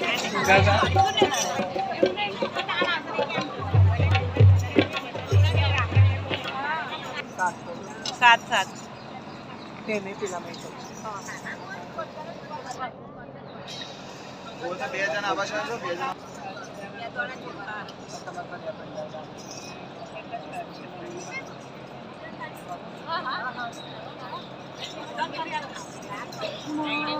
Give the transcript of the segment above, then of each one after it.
साथ साथ देने पिला मैं बोलता બે જણ આવા છે તો બે જણ હા હા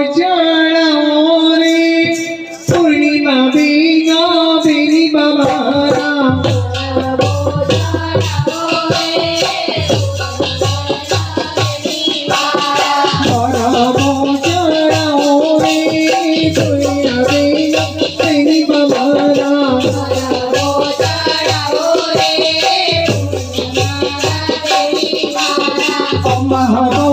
放马过来。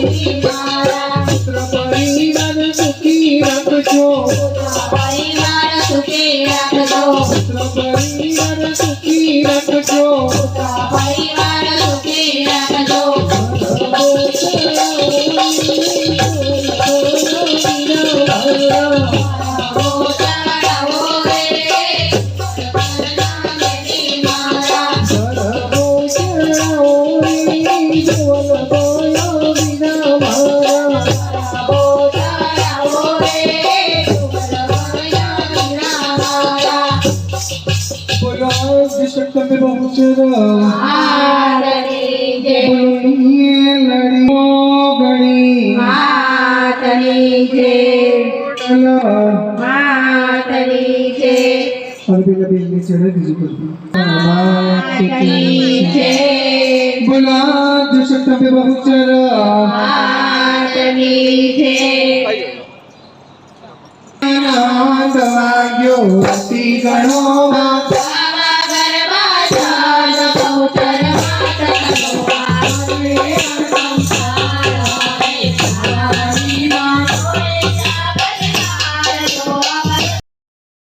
Thank you. ભવચર આટની જે મરી મોગણી આટની જે ભવચર આટની જે અનપેન દેની ચડે દેખાય માતની જે બોલા દુષ કભવચર આટની જે આદવા ગ્યો ટી ગણો માં